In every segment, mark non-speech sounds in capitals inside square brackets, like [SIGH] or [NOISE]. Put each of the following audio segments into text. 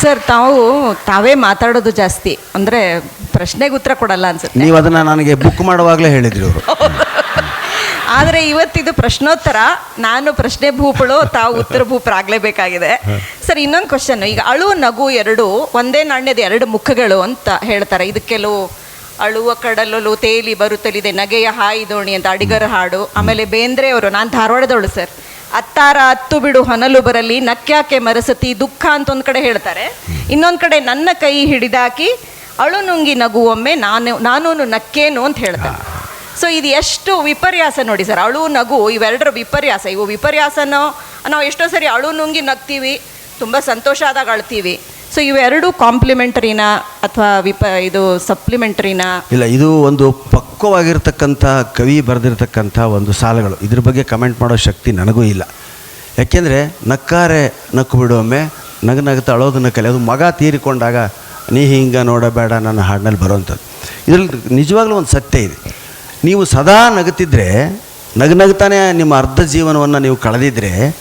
Sir ತಾವು ತಾವೇ ಮಾತಾಡೋದು ಜಾಸ್ತಿ. ಅಂದರೆ ಪ್ರಶ್ನೆಗೆ ಉತ್ತರ ಕೊಡಲ್ಲ ಅನ್ಸುತ್ತೆ. ನೀವು ಅದನ್ನ ನನಗೆ ಬುಕ್ ಮಾಡುವಾಗಲೇ ಹೇಳಿದ್ರು ಆದರೆ ಇವತ್ತಿದು ಪ್ರಶ್ನೋತ್ತರ ನಾನು ಪ್ರಶ್ನೆ ಭೂಪಳು ತಾವು ಉತ್ತರ ಭೂಪರಾಗಲೇಬೇಕಾಗಿದೆ ಸರ್ ಇನ್ನೊಂದು ಕ್ವಶನ್ ಈಗ ಅಳು ನಗು ಎರಡು ಒಂದೇ ನಾಣ್ಯದ ಎರಡು ಮುಖಗಳು ಅಂತ ಹೇಳ್ತಾರೆ. ಇದು ಕೆಲವು ಅಳುವ ಕಡಲಲು ತೇಲಿ ಬರುತ್ತಲಿದೆ ನಗೆಯ ಹಾಯಿ ದೋಣಿ ಅಂತ ಅಡಿಗರ ಹಾಡು ಆಮೇಲೆ ಬೇಂದ್ರೆ ಅವರು ನಾನು ಧಾರವಾಡದವಳು ಸರ್. ಅತ್ತಾರ ಹತ್ತು ಬಿಡು ಹೊನಲು ಬರಲಿ, ನಕ್ಯಾಕೆ ಮರಸತಿ, ದುಃಖ ಅಂತ ಒಂದು ಕಡೆ ಹೇಳ್ತಾರೆ. ಇನ್ನೊಂದು ಕಡೆ ನನ್ನ ಕೈ ಹಿಡಿದಾಕಿ ಅಳು ನುಂಗಿ ನಗುವೊಮ್ಮೆ ನಾನು ನಾನು ನಕ್ಕೇನು ಅಂತ ಹೇಳ್ತಾರೆ. ಸೊ ಇದು ಎಷ್ಟು ವಿಪರ್ಯಾಸ ನೋಡಿ ಸರ್, ಅಳು, ನಗು ಇವೆರಡರ ವಿಪರ್ಯಾಸ. ಇವು ವಿಪರ್ಯಾಸನೋ, ನಾವು ಎಷ್ಟೋ ಸರಿ ಅಳು ನುಂಗಿ ನಗ್ತೀವಿ, ತುಂಬ ಸಂತೋಷ ಆದಾಗ ಅಳ್ತೀವಿ. ಸೊ ಇವೆರಡು ಕಾಂಪ್ಲಿಮೆಂಟರಿನಾ ಅಥವಾ ವಿಪ, ಇದು ಸಪ್ಲಿಮೆಂಟರಿನಾ ಇಲ್ಲ, ಇದು ಒಂದು ಪಕ್ವವಾಗಿರ್ತಕ್ಕಂಥ ಕವಿ ಬರೆದಿರ್ತಕ್ಕಂಥ ಒಂದು ಸಾಲುಗಳು. ಇದ್ರ ಬಗ್ಗೆ ಕಮೆಂಟ್ ಮಾಡೋ ಶಕ್ತಿ ನನಗೂ ಇಲ್ಲ. ಯಾಕೆಂದರೆ, ನಕ್ಕಾರೆ ನಕ್ಕು ಬಿಡುವೊಮ್ಮೆ ನಗ ನಗುತ್ತಾ ಅಳೋದನ್ನು ಅದು ಮಗ ತೀರಿಕೊಂಡಾಗ, ನೀ ಹಿಂಗೆ ನೋಡಬೇಡ, ನನ್ನ ಹಾಡಿನಲ್ಲಿ ಬರೋವಂಥದ್ದು ಇದರಲ್ಲಿ ನಿಜವಾಗ್ಲೂ ಒಂದು ಸತ್ಯ ಇದೆ. ನೀವು ಸದಾ ನಗುತ್ತಿದ್ದರೆ ನಗು ನಗ್ತಾನೆ ನಿಮ್ಮ ಅರ್ಧ ಜೀವನವನ್ನು ನೀವು ಕಳೆದಿದ್ದರೆ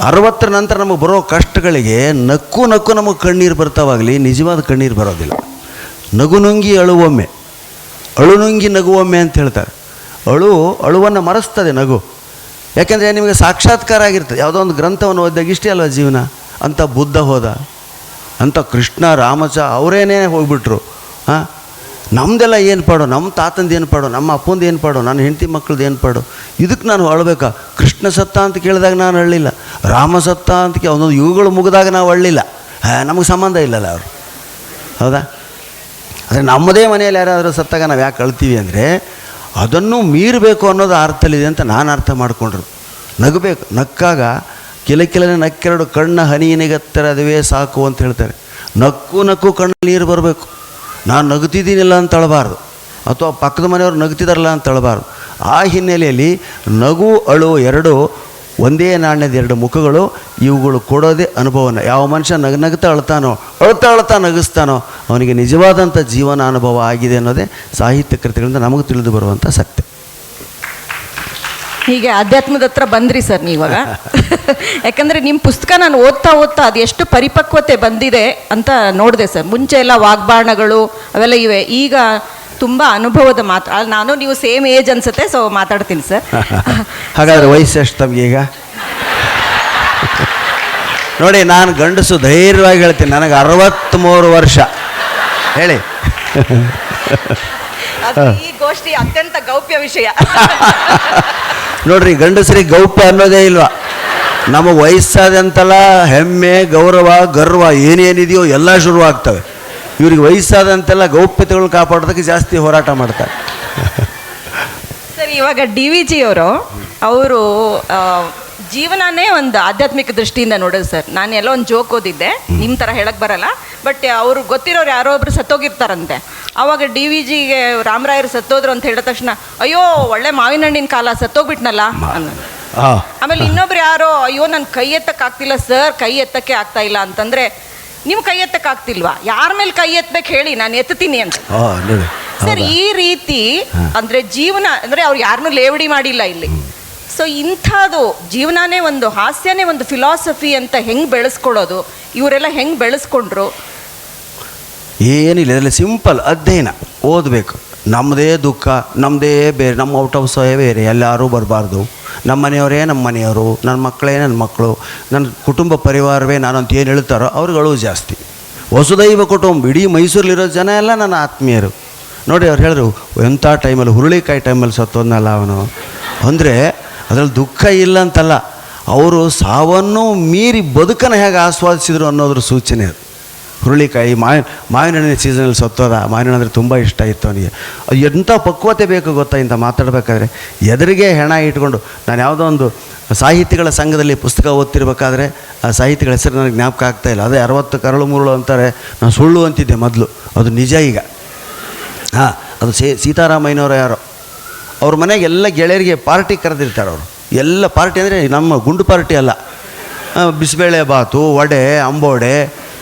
ಅರವತ್ತರ ನಂತರ ನಮಗೆ ಬರೋ ಕಷ್ಟಗಳಿಗೆ ನಕ್ಕು ನಕ್ಕು ನಮಗೆ ಕಣ್ಣೀರು ಬರ್ತಾವಾಗಲಿ, ನಿಜವಾದ ಕಣ್ಣೀರು ಬರೋದಿಲ್ಲ. ನಗು ನುಂಗಿ ಅಳುವೊಮ್ಮೆ. ಅಳು ನುಂಗಿ ನಗುವೊಮ್ಮೆ ಅಂತ ಹೇಳ್ತಾರೆ. ಅಳು ಅಳುವನ್ನು ಮರೆಸ್ತದೆ ನಗು. ಯಾಕೆಂದರೆ ನಿಮಗೆ ಸಾಕ್ಷಾತ್ಕಾರ ಆಗಿರ್ತದೆ. ಯಾವುದೋ ಒಂದು ಗ್ರಂಥವನ್ನು ಓದಿದಾಗ ಇಷ್ಟೇ ಅಲ್ವ ಜೀವನ? ಅಂತ ಬುದ್ಧ ಹೋದ. ಅಂತ ಕೃಷ್ಣ, ರಾಮಚ ಅವರೇನೇ ಹೋಗ್ಬಿಟ್ರು. ಹಾಂ? ನಮ್ಮದೆಲ್ಲ ಏನು ಪಾಡು? ನಮ್ಮ ತಾತಂದು ಏನು ಪಾಡು? ನಮ್ಮ ಅಪ್ಪಂದು ಏನು ಪಾಡು? ನನ್ನ ಹೆಂಡತಿ ಮಕ್ಕಳದ್ದು ಏನು ಪಾಡು? ಇದಕ್ಕೆ ನಾನು ಅಳಬೇಕಾ? ಕೃಷ್ಣ ಸತ್ತ ಅಂತ ಕೇಳಿದಾಗ ನಾನು ಅಳ್ಳಿಲ್ಲ. ರಾಮ ಸತ್ತ ಅಂತ ಒಂದೊಂದು ಇವುಗಳು ಮುಗಿದಾಗ ನಾವು ಅಳ್ಳಿಲ್ಲ. ನಮಗೆ ಸಂಬಂಧ ಇಲ್ಲಲ್ಲ ಅವರು. ಹೌದಾ? ಆದರೆ ನಮ್ಮದೇ ಮನೆಯಲ್ಲಿ ಯಾರಾದರೂ ಸತ್ತಾಗ ನಾವು ಯಾಕೆ ಅಳ್ತೀವಿ ಅಂದರೆ ಅದನ್ನು ಮೀರಬೇಕು ಅನ್ನೋದು ಅರ್ಥಲ್ಲಿದೆ ಅಂತ ನಾನು ಅರ್ಥ ಮಾಡಿಕೊಂಡ್ರು. ನಗಬೇಕು, ನಕ್ಕಾಗ ಕೆಲ ಕೆಲನೇ ನಕ್ಕೆರಡು ಕಣ್ಣ ಅದುವೇ ಸಾಕು ಅಂತ ಹೇಳ್ತಾರೆ. ನಕ್ಕು ನಕ್ಕು ಕಣ್ಣಲ್ಲಿ ನೀರು ಬರಬೇಕು. ನಾನು ನಗುತ್ತಿದ್ದೀನಿಲ್ಲ ಅಂತ ಅಳಬಾರ್ದು. ಅಥವಾ ಪಕ್ಕದ ಮನೆಯವರು ನಗುತ್ತಿದ್ದಾರಲ್ಲ ಅಂತ ಅಳಬಾರ್ದು. ಆ ಹಿನ್ನೆಲೆಯಲ್ಲಿ ನಗು, ಅಳು ಎರಡು ಒಂದೇ ನಾಣ್ಯದ ಎರಡು ಮುಖಗಳು ಇವುಗಳು ಕೊಡೋದೇ ಅನುಭವನ. ಯಾವ ಮನುಷ್ಯ ನಗ ನಗ್ತಾ ಅಳ್ತಾನೋ ಅಳ್ತಾ ಅಳ್ತಾ ನಗಿಸ್ತಾನೋ ಅವನಿಗೆ ನಿಜವಾದಂಥ ಜೀವನ ಅನುಭವ ಆಗಿದೆ ಅನ್ನೋದೇ ಸಾಹಿತ್ಯ ಕೃತಿಗಳಿಂದ ನಮಗೆ ತಿಳಿದು ಬರುವಂಥ ಸತ್ಯ. ಹೀಗೆ ಅಧ್ಯಾತ್ಮದ ಹತ್ರ ಬಂದ್ರಿ ಸರ್ ನೀವಾಗ. [LAUGHS] ಯಾಕಂದ್ರೆ ನಿಮ್ಮ ಪುಸ್ತಕ ನಾನು ಓದ್ತಾ ಓದ್ತಾ ಅದು ಎಷ್ಟು ಪರಿಪಕ್ವತೆ ಬಂದಿದೆ ಅಂತ ನೋಡಿದೆ ಸರ್. ಮುಂಚೆ ಎಲ್ಲ ವಾಗ್ಬಾಣಗಳು ಅವೆಲ್ಲ ಇವೆ. ಈಗ ತುಂಬ ಅನುಭವದ ಮಾತು. ಅಲ್ಲಿ ನಾನು ನೀವು ಸೇಮ್ ಏಜ್ ಅನ್ಸುತ್ತೆ ಸೊ ಮಾತಾಡ್ತೀನಿ ಸರ್ [LAUGHS] ಹಾಗಾದ್ರೆ ವಯಸ್ಸು ಎಷ್ಟು ಈಗ? ನೋಡಿ ನಾನು ಗಂಡಸು ಧೈರ್ಯವಾಗಿ ಹೇಳ್ತೀನಿ ನನಗೆ ಅರವತ್ತ್ಮೂರು ವರ್ಷ. ಹೇಳಿ. ಅದು ಈ ಗೋಷ್ಠಿ ಅತ್ಯಂತ ಗೌಪ್ಯ ವಿಷಯ. [LAUGHS] ನೋಡ್ರಿ ಗಂಡಸ್ರಿಗೆ ಗೌಪ್ಯ ಅನ್ನೋದೇ ಇಲ್ವಾ? ನಮಗೆ ವಯಸ್ಸಾದಂತೆಲ್ಲ ಹೆಮ್ಮೆ ಗೌರವ ಗರ್ವ ಏನೇನಿದೆಯೋ ಎಲ್ಲ ಶುರುವಾಗ್ತವೆ. ಇವ್ರಿಗೆ ವಯಸ್ಸಾದಂತೆಲ್ಲ ಗೌಪ್ಯತೆಗಳು ಕಾಪಾಡೋದಕ್ಕೆ ಜಾಸ್ತಿ ಹೋರಾಟ ಮಾಡ್ತಾರೆ. ಸರ್ ಇವಾಗ ಡಿ ವಿ ಜಿ ಅವರು ಅವರು ಜೀವನನೇ ಒಂದು ಆಧ್ಯಾತ್ಮಿಕ ದೃಷ್ಟಿಯಿಂದ ನೋಡೋದು ಸರ್. ನಾನು ಎಲ್ಲೋ ಒಂದು ಜೋಕ್ ಓದಿದ್ದೆ ನಿಮ್ಮ ಥರ ಹೇಳಕ್ಕೆ ಬರಲ್ಲ ಬಟ್ ಅವರು ಗೊತ್ತಿರೋರು ಯಾರೋ ಒಬ್ರು ಸತ್ತೋಗಿರ್ತಾರಂತೆ. ಅವಾಗ ಡಿ ವಿ ಜಿಗೆ ರಾಮರಾಯರು ಸತ್ತೋದ್ರು ಅಂತ ಹೇಳಿದ ತಕ್ಷಣ ಅಯ್ಯೋ ಒಳ್ಳೆ ಮಾವಿನ ಹಣ್ಣಿನ ಕಾಲ ಸತ್ತೋಗ್ಬಿಟ್ನಲ್ಲ? ಆಮೇಲೆ ಇನ್ನೊಬ್ರು ಯಾರೋ ಅಯ್ಯೋ ನನ್ನ ಕೈ ಎತ್ತಕ್ಕೆ ಆಗ್ತಿಲ್ಲ ಸರ್ ಕೈ ಎತ್ತಕ್ಕೆ ಆಗ್ತಾ ಇಲ್ಲ ಅಂತಂದ್ರೆ ನೀವು ಕೈ ಎತ್ತಕ್ಕಾಗ್ತಿಲ್ವಾ? ಯಾರ ಮೇಲೆ ಕೈ ಎತ್ತಬೇಕು ಹೇಳಿ ನಾನು ಎತ್ತುತ್ತೀನಿ ಅಂತ. ಸರ್ ಈ ರೀತಿ ಅಂದ್ರೆ ಜೀವನ ಅಂದ್ರೆ ಅವ್ರು ಯಾರನ್ನೂ ಲೇವಡಿ ಮಾಡಿಲ್ಲ ಇಲ್ಲಿ. ಸೊ ಇಂಥದ್ದು ಜೀವನನೇ ಒಂದು ಹಾಸ್ಯನೇ ಒಂದು ಫಿಲಾಸಫಿ ಅಂತ ಹೆಂಗ್ ಬೆಳೆಸ್ಕೊಳ್ಳೋದು? ಇವರೆಲ್ಲ ಹೆಂಗ್ ಬೆಳೆಸ್ಕೊಂಡ್ರು? ಏನಿಲ್ಲ ಇದರಲ್ಲಿ ಸಿಂಪಲ್ ಅಧ್ಯಯನ. ಓದಬೇಕು. ನಮ್ಮದೇ ದುಃಖ ನಮ್ಮದೇ ಬೇರೆ ನಮ್ಮ ಔಟ್ ಆಫ್ ಸೋಯೇ ಬೇರೆ ಎಲ್ಲರೂ ಬರಬಾರ್ದು. ನಮ್ಮ ಮನೆಯವರೇ ನಮ್ಮ ಮನೆಯವರು, ನನ್ನ ಮಕ್ಕಳೇ ನನ್ನ ಮಕ್ಕಳು, ನನ್ನ ಕುಟುಂಬ ಪರಿವಾರವೇ ನಾನು ಅಂತ ಏನು ಹೇಳ್ತಾರೋ ಅವ್ರುಗಳು ಜಾಸ್ತಿ. ವಸುದೈವ ಕುಟುಂಬ, ಇಡೀ ಮೈಸೂರಲ್ಲಿರೋ ಜನ ಎಲ್ಲ ನನ್ನ ಆತ್ಮೀಯರು. ನೋಡಿ ಅವ್ರು ಹೇಳಿದ್ರು, ಎಂಥ ಟೈಮಲ್ಲಿ ಹುರುಳಿಕಾಯಿ ಟೈಮಲ್ಲಿ ಸತ್ತೋದ್ನಲ್ಲ ಅವನು. ಅಂದರೆ ಅದರಲ್ಲಿ ದುಃಖ ಇಲ್ಲ ಅಂತಲ್ಲ, ಅವರು ಸಾವನ್ನು ಮೀರಿ ಬದುಕನ್ನು ಹೇಗೆ ಆಸ್ವಾದಿಸಿದ್ರು ಅನ್ನೋದ್ರ ಸೂಚನೆ ಅದು. ಹುರುಳಿಕಾಯಿ, ಮಾವಿನ ಮಾವಿನ ಹಣ್ಣಿನ ಸೀಸನಲ್ಲಿ ಸತ್ತೋದ. ಮಾವಿನ ಹಣ್ಣು ಅಂದರೆ ತುಂಬ ಇಷ್ಟ ಇತ್ತು ಅವನಿಗೆ. ಅದು ಎಂಥ ಪಕ್ವತೆ ಬೇಕು ಗೊತ್ತಾ ಇಂಥ ಮಾತಾಡಬೇಕಾದ್ರೆ? ಎದುರಿಗೆ ಹೆಣ ಇಟ್ಕೊಂಡು, ನಾನು ಯಾವುದೋ ಒಂದು ಸಾಹಿತಿಗಳ ಸಂಘದಲ್ಲಿ ಪುಸ್ತಕ ಓದ್ತಿರ್ಬೇಕಾದ್ರೆ, ಆ ಸಾಹಿತಿಗಳ ಹೆಸರು ನನಗೆ ಜ್ಞಾಪಕ ಆಗ್ತಾ ಇಲ್ಲ. ಅದೇ ಅರವತ್ತು ಕರಳು ಮುರುಳು ಅಂತಾರೆ. ನಾನು ಸುಳ್ಳು ಅಂತಿದ್ದೆ ಮೊದಲು. ಅದು ನಿಜ ಈಗ. ಹಾಂ, ಅದು ಸೇ, ಸೀತಾರಾಮಯ್ಯನವರು ಯಾರೋ. ಅವ್ರ ಮನೆಗೆ ಎಲ್ಲ ಗೆಳೆಯರಿಗೆ ಪಾರ್ಟಿ ಕರೆದಿರ್ತಾರೆ ಅವರು. ಎಲ್ಲ ಪಾರ್ಟಿ ಅಂದರೆ ನಮ್ಮ ಗುಂಡು ಪಾರ್ಟಿ ಅಲ್ಲ. ಬಿಸಿಬೇಳೆ ಬಾತು, ವಡೆ, ಅಂಬೋಡೆ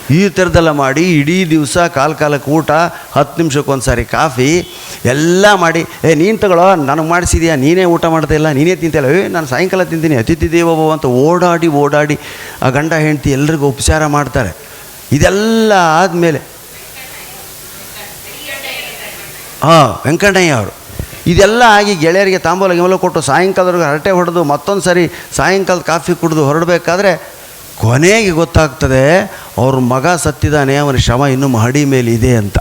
ಈ ಥರದ್ದೆಲ್ಲ ಮಾಡಿ ಇಡೀ ದಿವಸ ಕಾಲ ಕಾಲಕ್ಕೆ ಊಟ, ಹತ್ತು ನಿಮಿಷಕ್ಕೊಂದು ಸಾರಿ ಕಾಫಿ, ಎಲ್ಲ ಮಾಡಿ, ಏ, ನೀನು ತಗೊಳ್ಳೋ, ನನಗೆ ಮಾಡಿಸಿದ್ಯಾ? ನೀನೇ ಊಟ ಮಾಡ್ತಾ ಇಲ್ಲ, ನೀನೇ ಏ, ನಾನು ಸಾಯಂಕಾಲ ತಿಂತೀನಿ, ಅತಿಥಿ ದೇವೋಭವ ಅಂತ ಓಡಾಡಿ ಓಡಾಡಿ ಆ ಗಂಡ ಹೆಂಡತಿ ಎಲ್ರಿಗೂ ಉಪಚಾರ ಮಾಡ್ತಾರೆ. ಇದೆಲ್ಲ ಆದಮೇಲೆ ಹಾಂ, ವೆಂಕಣ್ಣಯ್ಯ ಅವರು. ಇದೆಲ್ಲ ಆಗಿ ಗೆಳೆಯರಿಗೆ ತಾಂಬೂಲ ಗಿಮಲ ಕೊಟ್ಟು ಸಾಯಂಕಾಲದವರೆಗೆ ಹರಟೆ ಹೊಡೆದು ಮತ್ತೊಂದು ಸಾರಿ ಸಾಯಂಕಾಲದ ಕಾಫಿ ಕುಡಿದು ಹೊರಡಬೇಕಾದ್ರೆ ಕೊನೆಗೆ ಗೊತ್ತಾಗ್ತದೆ, ಅವ್ರ ಮಗ ಸತ್ತಿದ್ದಾನೆ ಅವನ ಶ್ರಮ ಇನ್ನೂ ಮಹಡಿ ಮೇಲೆ ಇದೆ ಅಂತ.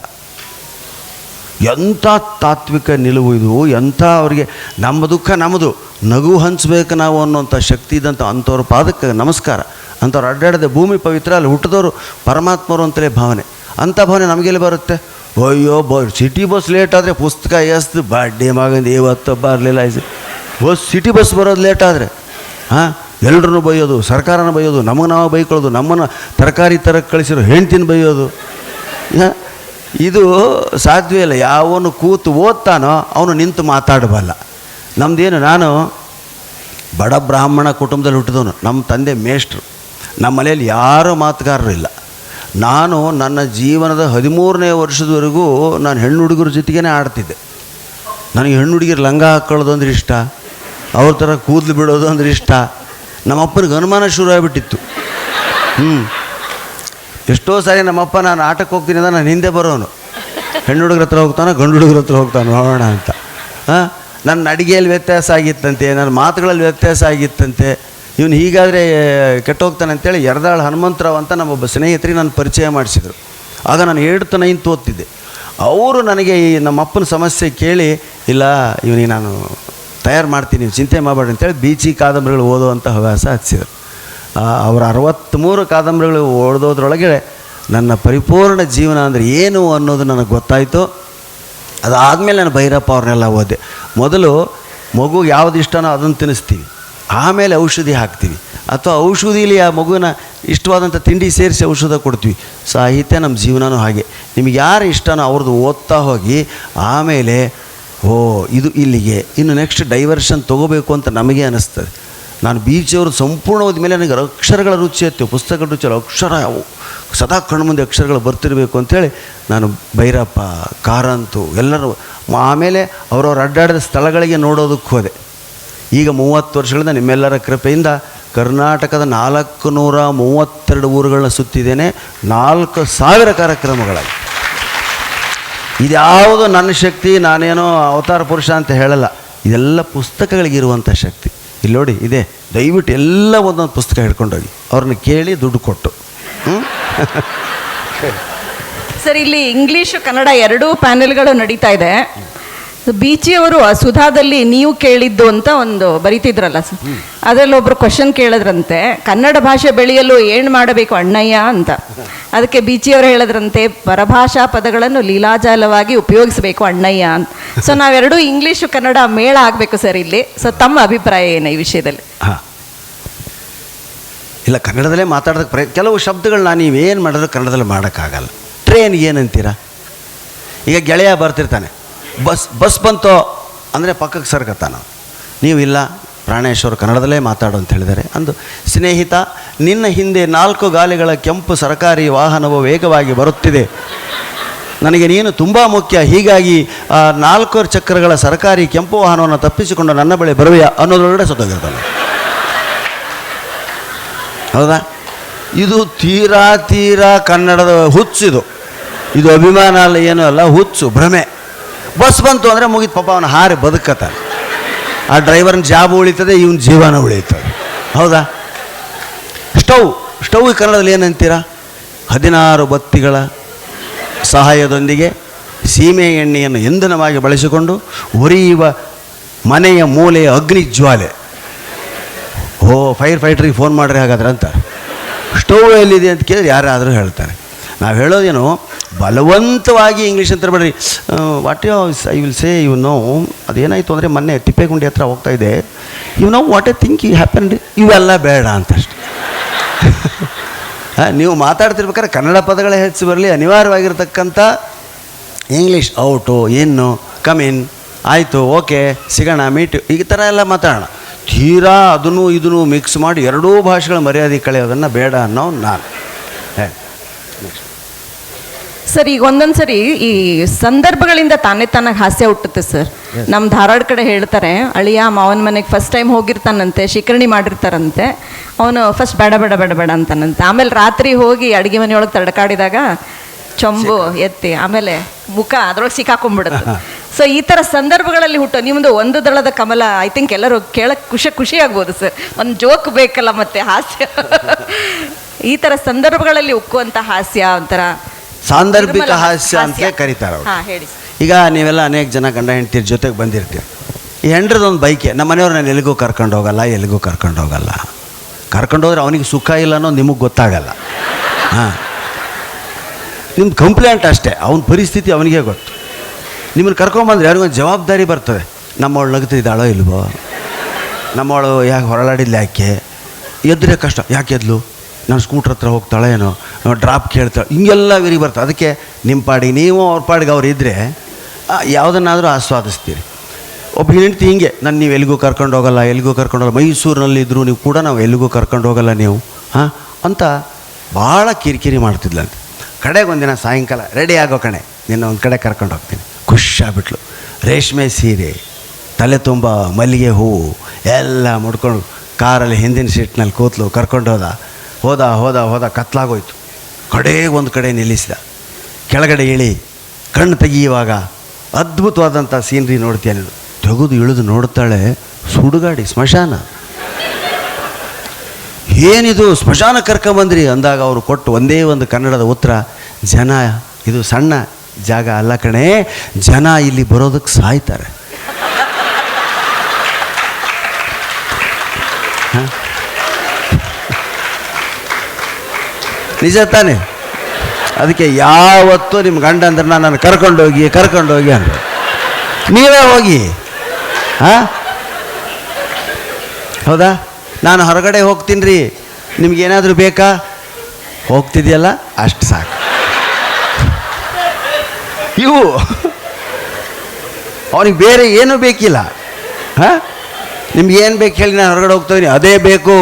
ಎಂಥ ತಾತ್ವಿಕ ನಿಲುವು ಇದು, ಎಂಥ ಅವರಿಗೆ, ನಮ್ಮ ದುಃಖ ನಮ್ಮದು, ನಗು ಹಂಚಬೇಕು ನಾವು ಅನ್ನೋಂಥ ಶಕ್ತಿ ಇದ್ದಂಥ ಅಂಥವ್ರ ಪಾದಕ್ಕೆ ನಮಸ್ಕಾರ. ಅಂಥವ್ರು ಅಡ್ಡಾಡದೆ ಭೂಮಿ ಪವಿತ್ರ ಅಲ್ಲಿ, ಹುಟ್ಟಿದವರು ಪರಮಾತ್ಮರು ಅಂತಲೇ ಭಾವನೆ. ಅಂಥ ಭಾವನೆ ನಮಗೆಲ್ಲಿ ಬರುತ್ತೆ? ಅಯ್ಯೋ, ಬ, ಸಿಟಿ ಬಸ್ ಲೇಟ್ ಆದರೆ ಪುಸ್ತಕ ಎಸ್ದು ಬಾಡ್ಡೆ ಮಗಂದು, ಇವತ್ತು ಬರಲಿಲ್ಲ ಬಸ್, ಸಿಟಿ ಬಸ್ ಬರೋದು ಲೇಟ್ ಆದರೆ, ಹಾಂ? ಎಲ್ರನ್ನೂ ಬೈಯೋದು, ಸರ್ಕಾರನ ಬೈಯೋದು, ನಮಗೆ ನಾವು ಬೈಕೊಳ್ಳೋದು, ನಮ್ಮನ್ನು ತರಕಾರಿ ತರಕ್ಕೆ ಕಳಿಸಿರೋ ಹೆಂಡ್ತಿನ ಬೈಯೋದು. ಇದು ಸಾಧ್ಯವೇ ಇಲ್ಲ. ಯಾವನು ಕೂತು ಓದ್ತಾನೋ ಅವನು ನಿಂತು ಮಾತಾಡಬಲ್ಲ. ನಮ್ಮದೇನು ನಾನು ಬಡ ಬ್ರಾಹ್ಮಣ ಕುಟುಂಬದಲ್ಲಿ ಹುಟ್ಟಿದವನು ನಮ್ಮ ತಂದೆ ಮೇಷ್ಟ್ರು. ನಮ್ಮ ಮನೆಯಲ್ಲಿ ಯಾರೂ ಮಾತುಗಾರರು ಇಲ್ಲ. ನಾನು ನನ್ನ ಜೀವನದ ಹದಿಮೂರನೇ ವರ್ಷದವರೆಗೂ ನಾನು ಹೆಣ್ಣು ಹುಡುಗರ ಜೊತೆಗೇ ಆಡ್ತಿದ್ದೆ. ನನಗೆ ಹೆಣ್ಣು ಹುಡುಗಿರು ಲಂಗ ಹಾಕ್ಕೊಳ್ಳೋದು ಅಂದ್ರೆ ಇಷ್ಟ, ಅವ್ರ ಥರ ಕೂದಲು ಬಿಡೋದು ಅಂದ್ರೆ ಇಷ್ಟ ನಮ್ಮ ಅಪ್ಪನಿಗೆ ಅನುಮಾನ ಶುರು ಆಗಿಬಿಟ್ಟಿತ್ತು ಹ್ಞೂ ಎಷ್ಟೋ ಸಾರಿ ನಮ್ಮಪ್ಪ ನಾನು ಆಟಕ್ಕೆ ಹೋಗ್ತೀನಿ ಅಂದ್ರೆ ನಾನು ಹಿಂದೆ ಬರೋನು. ಹೆಣ್ಣು ಹುಡುಗರ ಹತ್ರ ಹೋಗ್ತಾನೋ, ಗಂಡು ಹುಡುಗರ ಹತ್ರ ಹೋಗ್ತಾನೆ, ನೋಡೋಣ ಅಂತ. ಹಾಂ? ನನ್ನ ಅಡುಗೆಯಲ್ಲಿ ವ್ಯತ್ಯಾಸ ಆಗಿತ್ತಂತೆ, ನನ್ನ ಮಾತುಗಳಲ್ಲಿ ವ್ಯತ್ಯಾಸ ಆಗಿತ್ತಂತೆ. ಇವನು ಹೀಗಾದರೆ ಕೆಟ್ಟೋಗ್ತಾನೆ ಅಂತೇಳಿ ಯರದಾಳ್ ಹನುಮಂತರಾವ್ ಅಂತ ನಮ್ಮೊಬ್ಬ ಸ್ನೇಹಿತರಿಗೆ ನಾನು ಪರಿಚಯ ಮಾಡಿಸಿದರು. ಆಗ ನಾನು ಏಳ್ತು ನೈನ್ ಓದ್ತಿದ್ದೆ. ಅವರು ನನಗೆ ಈ ನಮ್ಮಪ್ಪನ ಸಮಸ್ಯೆ ಕೇಳಿ, ಇಲ್ಲ, ಇವನಿಗೆ ನಾನು ತಯಾರು ಮಾಡ್ತೀನಿ, ನೀವು ಚಿಂತೆ ಮಾಡಬೇಡಿ ಅಂತೇಳಿ ಬೀಚಿ ಕಾದಂಬರಿಗಳು ಓದುವಂಥ ಹವ್ಯಾಸ ಹಚ್ಚಿದರು. ಅವರ ಅರವತ್ತ್ಮೂರು ಕಾದಂಬರಿಗಳು ಓದೋದ್ರೊಳಗೆ ನನ್ನ ಪರಿಪೂರ್ಣ ಜೀವನ ಅಂದರೆ ಏನು ಅನ್ನೋದು ನನಗೆ ಗೊತ್ತಾಯಿತು. ಅದಾದಮೇಲೆ ನಾನು ಭೈರಪ್ಪ ಅವ್ರನ್ನೆಲ್ಲ ಓದೆ ಮೊದಲು ಮಗು ಯಾವ್ದು ಇಷ್ಟನೋ ಅದನ್ನು ತಿನ್ನಿಸ್ತೀವಿ. ಆಮೇಲೆ ಔಷಧಿ ಹಾಕ್ತೀವಿ. ಅಥವಾ ಔಷಧಿಲಿ ಆ ಮಗುವಿನ ಇಷ್ಟವಾದಂಥ ತಿಂಡಿ ಸೇರಿಸಿ ಔಷಧ ಕೊಡ್ತೀವಿ. ಸಾಹಿತ್ಯ ನಮ್ಮ ಜೀವನವೂ ಹಾಗೆ. ನಿಮಗೆ ಯಾರು ಇಷ್ಟನೋ ಅವ್ರದ್ದು ಓದ್ತಾ ಹೋಗಿ, ಆಮೇಲೆ ಓ, ಇದು ಇಲ್ಲಿಗೆ. ಇನ್ನು ನೆಕ್ಸ್ಟ್ ಡೈವರ್ಷನ್ ತೊಗೋಬೇಕು ಅಂತ ನಮಗೆ ಅನ್ನಿಸ್ತದೆ ನಾನು ಬೀಚವರು ಸಂಪೂರ್ಣ ಹೋದ್ಮೇಲೆ ನನಗೆ ಅಕ್ಷರಗಳ ರುಚಿ ಇತ್ತು ಪುಸ್ತಕಗಳ ರುಚಿ ಅಕ್ಷರ ಸದಾ ಕಣ್ಮುಂದೆ ಅಕ್ಷರಗಳು ಬರ್ತಿರಬೇಕು ಅಂಥೇಳಿ ನಾನು ಭೈರಪ್ಪ, ಕಾರಂತು ಎಲ್ಲರೂ ಆಮೇಲೆ ಅವರವ್ರು ಅಡ್ಡಾಡಿದ ಸ್ಥಳಗಳಿಗೆ ನೋಡೋದಕ್ಕೆ ಹೋದೆ. ಈಗ ಮೂವತ್ತು ವರ್ಷಗಳಿಂದ ನಿಮ್ಮೆಲ್ಲರ ಕೃಪೆಯಿಂದ ಕರ್ನಾಟಕದ ನಾಲ್ಕು ನೂರ ಮೂವತ್ತೆರಡು ಊರುಗಳನ್ನ ಸುತ್ತಿದ್ದೇನೆ. ನಾಲ್ಕು ಸಾವಿರ ಕಾರ್ಯಕ್ರಮಗಳಾಗಿ. ಇದ್ಯಾವುದು ನನ್ನ ಶಕ್ತಿ, ನಾನೇನೋ ಅವತಾರ ಪುರುಷ ಅಂತ ಹೇಳಲ್ಲ. ಇದೆಲ್ಲ ಪುಸ್ತಕಗಳಿಗಿರುವಂಥ ಶಕ್ತಿ. ಇಲ್ಲಿ ನೋಡಿ, ಇದೆ. ದಯವಿಟ್ಟು ಎಲ್ಲ ಒಂದೊಂದು ಪುಸ್ತಕ ಹಿಡ್ಕೊಂಡೋಗಿ. ಅವ್ರನ್ನ ಕೇಳಿ ದುಡ್ಡು ಕೊಟ್ಟು. ಸರ್, ಇಲ್ಲಿ ಇಂಗ್ಲೀಷು, ಕನ್ನಡ ಎರಡೂ ಪ್ಯಾನೆಲ್ಗಳು ನಡೀತಾ ಇದೆ. ಬೀಚಿಯವರು ಸುಧಾದಲ್ಲಿ ನೀವು ಕೇಳಿದ್ದು ಅಂತ ಒಂದು ಬರೀತಿದ್ರಲ್ಲ ಸರ್ ಅದರಲ್ಲಿ ಒಬ್ರು ಕ್ವಶನ್ ಕೇಳಿದ್ರಂತೆ ಕನ್ನಡ ಭಾಷೆ ಬೆಳೆಯಲು ಏನು ಮಾಡಬೇಕು ಅಣ್ಣಯ್ಯ ಅಂತ. ಅದಕ್ಕೆ ಬೀಚಿಯವರು ಹೇಳಿದ್ರಂತೆ ಪರಭಾಷಾ ಪದಗಳನ್ನು ಲೀಲಾಜಾಲವಾಗಿ ಉಪಯೋಗಿಸಬೇಕು ಅಣ್ಣಯ್ಯ ಅಂತ. ಸೊ ನಾವೆರಡೂ ಇಂಗ್ಲೀಷು ಕನ್ನಡ ಮೇಳ ಆಗಬೇಕು ಸರ್ ಇಲ್ಲಿ. ಸೊ ತಮ್ಮ ಅಭಿಪ್ರಾಯ ಏನು ಈ ವಿಷಯದಲ್ಲಿ? ಹಾಂ. ಇಲ್ಲ ಕನ್ನಡದಲ್ಲೇ ಮಾತಾಡೋದಕ್ಕೆ ಪ್ರಯತ್ನ ಕೆಲವು ಶಬ್ದಗಳನ್ನ ನೀವೇನು ಮಾಡಿದ್ರು ಕನ್ನಡದಲ್ಲಿ ಮಾಡೋಕ್ಕಾಗಲ್ಲ. ಟ್ರೈನ್ ಏನಂತೀರಾ? ಈಗ ಗೆಳೆಯ ಬರ್ತಿರ್ತಾನೆ. ಬಸ್ ಬಸ್ ಬಂತೋ, ಅಂದರೆ ಪಕ್ಕಕ್ಕೆ ಸರ್ಕತ್ತಾನ ನೀವು. ಇಲ್ಲ ಪ್ರಾಣೇಶ್ವರ ಕನ್ನಡದಲ್ಲೇ ಮಾತಾಡು ಅಂತ ಹೇಳಿದ್ದಾರೆ. ಅಂದು, ಸ್ನೇಹಿತ, ನಿನ್ನ ಹಿಂದೆ ನಾಲ್ಕು ಗಾಲಿಗಳ ಕೆಂಪು ಸರ್ಕಾರಿ ವಾಹನವು ವೇಗವಾಗಿ ಬರುತ್ತಿದೆ. ನನಗೆ ನೀನು ತುಂಬ ಮುಖ್ಯ. ಹೀಗಾಗಿ, ಆ, ನಾಲ್ಕು ಚಕ್ರಗಳ ಸರ್ಕಾರಿ ಕೆಂಪು ವಾಹನವನ್ನು ತಪ್ಪಿಸಿಕೊಂಡು ನನ್ನ ಬಳಿ ಬರುವೆಯ ಅನ್ನೋದ್ರೊಳಗಡೆ ಸತ್ತೋಗಿರ್ತಾನೆ. ಹೌದಾ? ಇದು ತೀರಾ ತೀರಾ ಕನ್ನಡದ ಹುಚ್ಚಿದು. ಇದು ಅಭಿಮಾನ ಅಲ್ಲ, ಏನೂ ಅಲ್ಲ, ಹುಚ್ಚು, ಭ್ರಮೆ. ಬಸ್ ಬಂತು ಅಂದರೆ ಮುಗಿದ ಪಾಪ ಅವನು ಹಾರಿ ಬದುಕತ್ತಾನೆ. ಆ ಡ್ರೈವರ್ನ ಜಾಬ್ ಉಳಿತದೆ, ಇವನ ಜೀವನ ಉಳಿತದೆ. ಹೌದಾ? ಸ್ಟವ್ ಸ್ಟವ್ ಕನ್ನಡದಲ್ಲಿ ಏನಂತೀರಾ? ಹದಿನಾರು ಬತ್ತಿಗಳ ಸಹಾಯದೊಂದಿಗೆ ಸೀಮೆ ಎಣ್ಣೆಯನ್ನು ಇಂಧನವಾಗಿ ಬಳಸಿಕೊಂಡು ಉರಿಯುವ ಮನೆಯ ಮೂಲೆಯ ಅಗ್ನಿ ಜ್ವಾಲೆ. ಓ, ಫೈರ್ ಫೈಟ್ರಿಗೆ ಫೋನ್ ಮಾಡ್ರಿ ಹಾಗಾದ್ರೆ ಅಂತ. ಸ್ಟವ್ ಎಲ್ಲಿದೆ ಅಂತ ಕೇಳಿದ್ರೆ ಯಾರಾದರೂ ಹೇಳ್ತಾರೆ. ನಾವು ಹೇಳೋದೇನು ಬಲವಂತವಾಗಿ ಇಂಗ್ಲೀಷ್ ಅಂತ ಬೇಡ್ರಿ what you I will say you know ಅದೇನಾಯಿತು ಅಂದರೆ ಮೊನ್ನೆ ತಿಪ್ಪೇಗುಂಡಿ ಹತ್ರ ಹೋಗ್ತಾ ಇದೆ you know what I think you happen ಇವೆಲ್ಲ ಬೇಡ ಅಂತ ಅಷ್ಟೆ [LAUGHS] ಆ, ನೀವು ಮಾತಾಡ್ತಿರ್ಬೇಕಾದ್ರೆ ಕನ್ನಡ ಪದಗಳೇ ಹೆಚ್ಚು ಬರಲಿ ಅನಿವಾರ್ಯವಾಗಿರ್ತಕ್ಕಂಥ ಇಂಗ್ಲೀಷ್ ಔಟು ಇನ್ನು ಕಮ್ ಇನ್ ಆಯಿತು ಓಕೆ ಸಿಗೋಣ ಮೀಟ್ ಈ ಥರ ಎಲ್ಲ ಮಾತಾಡೋಣ. ತೀರಾ ಅದನ್ನು ಇದನ್ನು ಮಿಕ್ಸ್ ಮಾಡಿ ಎರಡೂ ಭಾಷೆಗಳ ಮರ್ಯಾದೆ ಕಳೆಯೋದನ್ನು ಬೇಡ ಅನ್ನೋ ನಾನು. ಹೇ ಸರ್ ಈಗ ಒಂದೊಂದ್ಸರಿ ಈ ಸಂದರ್ಭಗಳಿಂದ ತಾನೇ ತಾನಾಗ ಹಾಸ್ಯ ಹುಟ್ಟುತ್ತೆ ಸರ್. ನಮ್ಮ ಧಾರವಾಡ ಕಡೆ ಹೇಳ್ತಾರೆ ಅಳಿಯ ಮಾವನ ಮನೆಗೆ ಫಸ್ಟ್ ಟೈಮ್ ಹೋಗಿರ್ತಾನಂತೆ ಶಿಕರಣಿ ಮಾಡಿರ್ತಾರಂತೆ. ಅವನು ಫಸ್ಟ್ ಬೇಡ ಬೇಡ ಬೇಡ ಬೇಡ ಅಂತಾನಂತೆ. ಆಮೇಲೆ ರಾತ್ರಿ ಹೋಗಿ ಅಡುಗೆ ಮನೆಯೊಳಗೆ ತಡಕಾಡಿದಾಗ ಚೊಂಬು ಎತ್ತಿ ಆಮೇಲೆ ಮುಖ ಅದ್ರೊಳಗೆ ಸಿಕ್ಕಾಕೊಂಡ್ಬಿಡುತ್ತೆ. ಸೊ ಈ ಥರ ಸಂದರ್ಭಗಳಲ್ಲಿ ಹುಟ್ಟು ನಿಮ್ಮದು ಒಂದು ದಳದ ಕಮಲ ಐ ಥಿಂಕ್ ಎಲ್ಲರೂ ಕೇಳಕ್ಕೆ ಖುಷಿ ಖುಷಿ ಆಗ್ಬೋದು ಸರ್. ಒಂದು ಜೋಕ್ ಬೇಕಲ್ಲ ಮತ್ತೆ ಹಾಸ್ಯ. ಈ ಥರ ಸಂದರ್ಭಗಳಲ್ಲಿ ಉಕ್ಕುವಂಥ ಹಾಸ್ಯ ಒಂಥರ ಸಾಂದರ್ಭಿಕ ಹಾಸ್ಯ ಅಂತ ಕರೀತಾರೆ ಅವ್ರು. ಹಾ ಹೇಳಿ. ಸರ್. ಈಗ ನೀವೆಲ್ಲ ಅನೇಕ ಜನ ಗಂಡ ಹೆಂಡತಿ ಜೊತೆಗೆ ಬಂದಿರ್ತೀರಿ. ಈ ಹೆಂಡ್ರದೊಂದು ಬೈಕೆ ನಮ್ಮ ಮನೆಯವ್ರು ನಾನು ಎಲ್ಲಿಗೂ ಕರ್ಕೊಂಡು ಹೋಗಲ್ಲ ಎಲ್ಲಿಗೂ ಕರ್ಕೊಂಡು ಹೋಗಲ್ಲ. ಕರ್ಕೊಂಡು ಹೋದ್ರೆ ಅವನಿಗೆ ಸುಖ ಇಲ್ಲ ಅನ್ನೋ ನಿಮಗೆ ಗೊತ್ತಾಗಲ್ಲ. ಹಾಂ. ನಿಮ್ಮ ಕಂಪ್ಲೇಂಟ್ ಅಷ್ಟೇ ಅವನ ಪರಿಸ್ಥಿತಿ ಅವನಿಗೆ ಗೊತ್ತು. ನಿಮ್ಮನ್ನು ಕರ್ಕೊಂಬಂದ್ರೆ ಯಾರಿಗೊಂದು ಜವಾಬ್ದಾರಿ ಬರ್ತದೆ. ನಮ್ಮವಳು ನಗ್ತಿದ್ದಾಳೋ ಇಲ್ವೋ? ನಮ್ಮವಳು ಯಾಕೆ ಹೊರಳಾಡಿದ್ಲು ಯಾಕೆ? ಎದ್ರೆ ಕಷ್ಟ ಯಾಕೆ ಎದ್ಲು? ನಾನು ಸ್ಕೂಟ್ರ್ ಹತ್ರ ಹೋಗ್ತಾಳೆ ಏನೋ ಡ್ರಾಪ್ ಕೇಳ್ತಾಳೆ. ಹಿಂಗೆಲ್ಲ ವಿರಿ ಬರ್ತಾ ಅದಕ್ಕೆ ನಿಮ್ಮ ಪಾಡಿಗೆ ನೀವು ಅವ್ರ ಪಾಡಿಗೆ ಅವ್ರು ಇದ್ದರೆ ಯಾವುದನ್ನಾದರೂ ಆಸ್ವಾದಿಸ್ತೀರಿ. ಒಬ್ಬ ಹೆಂಡ್ತಿ ಹಿಂಗೆ, ನಾನು ನೀವು ಎಲ್ಲಿಗೂ ಕರ್ಕೊಂಡು ಹೋಗಲ್ಲ ಎಲ್ಲಿಗೂ ಕರ್ಕೊಂಡು ಹೋಗಲ್ಲ, ಮೈಸೂರಿನಲ್ಲಿ ಇದ್ದರೂ ನೀವು ಕೂಡ ನಾವು ಎಲ್ಲಿಗೂ ಕರ್ಕೊಂಡು ಹೋಗಲ್ಲ ನೀವು, ಹಾಂ? ಅಂತ ಭಾಳ ಕಿರಿಕಿರಿ ಮಾಡ್ತಿದ್ಲಂತೆ. ಕಡೆಗೆ ಒಂದಿನ ಸಾಯಂಕಾಲ, ರೆಡಿ ಆಗೋ ಕಣೆ, ನಿನ್ನ ಒಂದು ಕಡೆ ಕರ್ಕೊಂಡು ಹೋಗ್ತೀನಿ. ಖುಷಿಯಾಗ್ಬಿಟ್ಲು ರೇಷ್ಮೆ ಸೀರೆ, ತಲೆ ತುಂಬ ಮಲ್ಲಿಗೆ ಹೂವು, ಎಲ್ಲ ಮುಡ್ಕೊಂಡು ಕಾರಲ್ಲಿ ಹಿಂದಿನ ಸೀಟ್ನಲ್ಲಿ ಕೂತ್ಲು, ಕರ್ಕೊಂಡು ಹೋದ ಹೋದ ಹೋದ, ಕತ್ಲಾಗೋಯ್ತು. ಕಡೆಗೆ ಒಂದು ಕಡೆ ನಿಲ್ಲಿಸಿದ. ಕೆಳಗಡೆ ಇಳಿ, ಕಣ್ಣು ತೆಗೆಯುವಾಗ ಅದ್ಭುತವಾದಂಥ ಸೀನ್ರಿ ನೋಡ್ತೀಯ ತೆಗೆದು ಇಳಿದು ನೋಡ್ತಾಳೆ ಸುಡುಗಾಡಿ, ಸ್ಮಶಾನ. ಏನಿದು ಸ್ಮಶಾನ ಕರ್ಕೊಂಬಂದ್ರಿ? ಅಂದಾಗ ಅವರು ಕೊಟ್ಟು ಒಂದೇ ಒಂದು ಕನ್ನಡದ ಉತ್ತರ, ಜನ, ಇದು ಸಣ್ಣ ಜಾಗ ಅಲ್ಲ ಕಣೇ, ಜನ ಇಲ್ಲಿ ಬರೋದಕ್ಕೆ ಸಾಯ್ತಾರೆ. ನಿಜ ತಾನೆ? ಅದಕ್ಕೆ ಯಾವತ್ತೂ ನಿಮ್ಮ ಗಂಡ ಅಂದ್ರೆ ನಾನು ಕರ್ಕೊಂಡೋಗಿ ಕರ್ಕೊಂಡೋಗಿ ಅಂತ ನೀವೇ ಹೋಗಿ. ಹಾಂ? ಹೌದಾ? ನಾನು ಹೊರಗಡೆ ಹೋಗ್ತೀನಿ ರೀ ನಿಮ್ಗೇನಾದರೂ ಬೇಕಾ? ಹೋಗ್ತಿದೆಯಲ್ಲ? ಅಷ್ಟು ಸಾಕು. ಇವು. ಅವನಿಗೆ ಬೇರೆ ಏನೂ ಬೇಕಿಲ್ಲ. ಹಾಂ? ನಿಮ್ಗೆ ಏನು ಬೇಕು ಹೇಳಿ ನಾನು ಹೊರಗಡೆ ಹೋಗ್ತೀನಿ ಅದೇ ಬೇಕು.